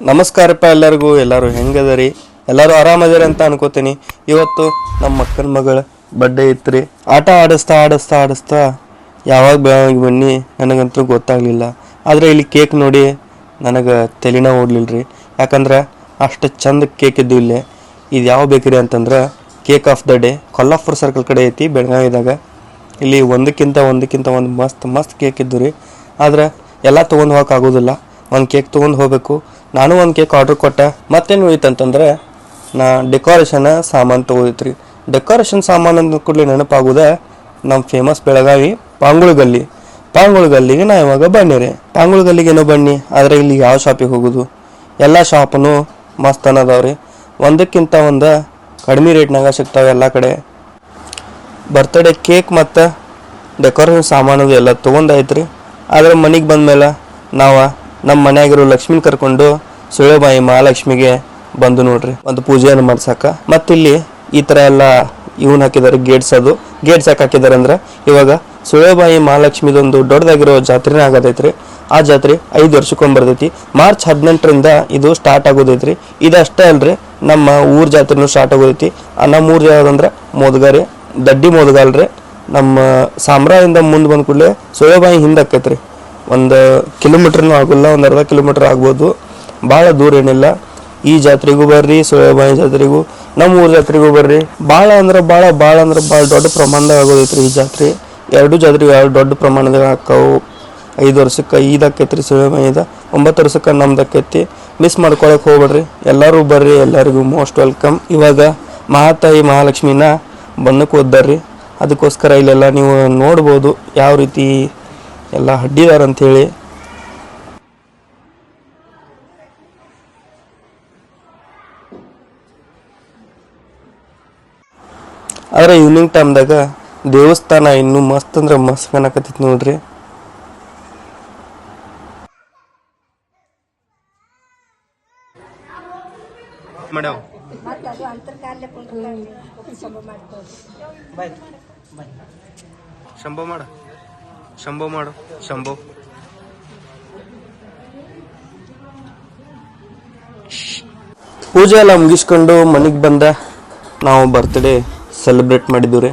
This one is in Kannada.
ನಮಸ್ಕಾರಪ್ಪ ಎಲ್ಲರಿಗೂ, ಎಲ್ಲರೂ ಹೆಂಗದರಿ? ಎಲ್ಲರೂ ಆರಾಮದಿರಿ ಅಂತ ಅನ್ಕೋತೀನಿ. ಇವತ್ತು ನಮ್ಮ ಅಕ್ಕನ ಮಗಳ ಬಡ್ಡೆ ಇತ್ರಿ. ಆಟ ಆಡಿಸ್ತಾ ಆಡಿಸ್ತಾ ಆಡಿಸ್ತಾ ಯಾವಾಗ ಬೆಳವಣಿಗೆ ಬನ್ನಿ ನನಗಂತೂ ಗೊತ್ತಾಗಲಿಲ್ಲ. ಆದರೆ ಇಲ್ಲಿ ಕೇಕ್ ನೋಡಿ ನನಗೆ ತಲೆನ ಓಡ್ಲಿಲ್ಲ ರೀ ಯಾಕಂದ್ರೆ ಅಷ್ಟು ಚಂದ ಕೇಕ್ ಇದ್ದು ಇಲ್ಲೇ. ಇದು ಯಾವ ಬೇಕರಿ ಅಂತಂದ್ರೆ cake of the day Kolhapur circle ಕಡೆ ಐತಿ ಬೆಳಗಾವಿದಾಗ. ಇಲ್ಲಿ ಒಂದಕ್ಕಿಂತ ಒಂದಕ್ಕಿಂತ ಒಂದು ಮಸ್ತ್ ಮಸ್ತ್ ಕೇಕ್ ಇದ್ದು ರೀ. ಆದ್ರೆ ಎಲ್ಲ ತೊಗೊಂಡು ಹೋಗೋಕ್ಕಾಗೋದಿಲ್ಲ ಒಂದು ಕೇಕ್ ತೊಗೊಂಡು ಹೋಗಬೇಕು. ನಾನು ಒಂದು ಕೇಕ್ ಆರ್ಡ್ರ್ ಕೊಟ್ಟೆ, ಮತ್ತೇನು ಉಳಿತಂತಂದ್ರೆ, ನಾ ಡೆಕೋರೇಷನ್ ಸಾಮಾನು ತೊಗೋದಿತ್ರಿ. ಡೆಕೋರೇಷನ್ ಸಾಮಾನು ಅಂದ ಕೂಡಲೇ ನೆನಪಾಗುದ ನಮ್ಮ ಫೇಮಸ್ ಬೆಳಗಾವಿ ಪಾಂಗುಳಗಲ್ಲಿ. ಗಲ್ಲಿ ಪಾಂಗುಳು ಗಲ್ಲಿಗೆ ನಾ ಇವಾಗ ಬನ್ನಿ ರೀ. ಪಾಂಗುಳಗಲ್ಲಿಗೆ ಏನೋ ಬನ್ನಿ, ಆದರೆ ಇಲ್ಲಿ ಯಾವ ಶಾಪಿಗೆ ಹೋಗೋದು? ಎಲ್ಲ ಶಾಪನು ಮಸ್ತ್ ಅನ್ನೋದಾವ್ರಿ ಒಂದಕ್ಕಿಂತ ಒಂದು ಕಡಿಮೆ ರೇಟ್ನಾಗ ಸಿಗ್ತಾವೆ ಎಲ್ಲ ಕಡೆ. ಬರ್ತ್ಡೇ ಕೇಕ್ ಮತ್ತು ಡೆಕೋರೇಷನ್ ಸಾಮಾನು ಎಲ್ಲ ತೊಗೊಂಡಾಯ್ತು ರೀ ಆದರೆ ಮನೆಗೆ ಬಂದಮೇಲೆ ನಾವು ನಮ್ಮ ಮನೆಯಾಗಿರೋ ಲಕ್ಷ್ಮಿನ ಕರ್ಕೊಂಡು ಸುಳೆಬಾಯಿ ಮಹಾಲಕ್ಷ್ಮಿಗೆ ಬಂದು ನೋಡ್ರಿ. ಒಂದು ಪೂಜೆಯನ್ನು ಮಾಡ್ಸಕ್ಕ ಮತ್ತಿಲ್ಲಿ ಈ ಥರ ಎಲ್ಲ ಇವನ್ ಹಾಕಿದ್ದಾರೆ ಗೇಟ್ಸ್ ಅದು. ಗೇಟ್ಸ್ ಯಾಕೆ ಹಾಕಿದ್ದಾರೆ ಅಂದ್ರೆ, ಇವಾಗ ಸುಳೆಬಾಯಿ ಮಹಾಲಕ್ಷ್ಮಿದೊಂದು ದೊಡ್ಡದಾಗಿರೋ ಜಾತ್ರೆನೇ ಆಗದೈತ್ರಿ. ಆ ಜಾತ್ರೆ ಐದು ವರ್ಷಕ್ಕೊಂದು ಬರ್ತೈತಿ. ಮಾರ್ಚ್ ಹದಿನೆಂಟರಿಂದ ಇದು ಸ್ಟಾರ್ಟ್ ಆಗೋದೈತ್ರಿ. ಇದಷ್ಟೇ ಅಲ್ರಿ, ನಮ್ಮ ಊರ್ ಜಾತ್ರೆನೂ ಸ್ಟಾರ್ಟ್ ಆಗೋದೈತಿ. ನಮ್ಮ ಊರ್ ಯಾವ್ದಂದ್ರೆ, ಮೋದಗಾರಿ, ದಡ್ಡಿ ಮೋದಗಾಲ್ರಿ. ನಮ್ಮ ಸಾಮ್ರಾಯಿಂದ ಮುಂದೆ ಬಂದ ಕೂಡಲೇ ಸುಳೆಬಾಯಿ ಹಿಂದೆ ಆಕೈತ್ರಿ ಒಂದು ಕಿಲೋಮೀಟ್ರ್ನೂ ಆಗೋಲ್ಲ, ಒಂದು ಅರ್ಧ ಕಿಲೋಮೀಟ್ರ್ ಆಗ್ಬೋದು. ಭಾಳ ದೂರ ಏನಿಲ್ಲ. ಈ ಜಾತ್ರೆಗೂ ಬರ್ರಿ ಸೋಯಬಾಯಿ ಜಾತ್ರೆಗೂ, ನಮ್ಮ ಊರ ಜಾತ್ರೆಗೂ ಬರ್ರಿ. ಭಾಳ ಅಂದ್ರೆ ಭಾಳ ಭಾಳ ಅಂದ್ರೆ ಭಾಳ ದೊಡ್ಡ ಪ್ರಮಾಣದಾಗ ಆಗೋದೈತ್ರಿ ಈ ಜಾತ್ರೆ. ಎರಡು ಜಾತ್ರೆ ಎರಡು ದೊಡ್ಡ ಪ್ರಮಾಣದಾಗ ಹಾಕವು. ಐದು ವರ್ಷಕ್ಕೆ ಐದು ಆಕೈತ್ರಿ ಸೋಯಬಾಯಿದ ಒಂಬತ್ತು ವರ್ಷಕ್ಕೆ ನಮ್ದು ಆಕೈತಿ ಮಿಸ್ ಮಾಡ್ಕೊಳಕ್ ಹೋಗ್ಬೇಡ್ರಿ. ಎಲ್ಲರೂ ಬರ್ರಿ, ಎಲ್ಲರಿಗೂ ಮೋಸ್ಟ್ ವೆಲ್ಕಮ್ ಇವಾಗ ಮಹಾತಾಯಿ, ಮಹಾಲಕ್ಷ್ಮಿನ ಬಣ್ಣಕ್ಕೆ ಓದ್ದಾರ್ರಿ ಅದಕ್ಕೋಸ್ಕರ ಇಲ್ಲೆಲ್ಲ ನೀವು ನೋಡ್ಬೋದು ಯಾವ ರೀತಿ ಎಲ್ಲ ಹಡ್ಡಿದಾರ ಅಂಥೇಳಿ ಆದರೆ ಈವ್ನಿಂಗ್ ಟೈಮ್ದಾಗ ದೇವಸ್ಥಾನ ಇನ್ನೂ ಮಸ್ತ್ ಅಂದ್ರೆ ಮಸ್ತ್ ಕಾಣಕತ್ತೈತಿ ನೋಡ್ರಿ. ಮೇಡಮ್ ಶಂಭೋ ಮಾಡ. ಶಂಭೋ ಮಾಡು ಶಂಭೋ. ಪೂಜೆ ಎಲ್ಲ ಮುಗಿಸ್ಕೊಂಡು ಮನೆಗೆ ಬಂದ. ನಾವು ಬರ್ತ್ಡೇ ಸೆಲೆಬ್ರೇಟ್ ಮಾಡಿದ್ದೀವಿ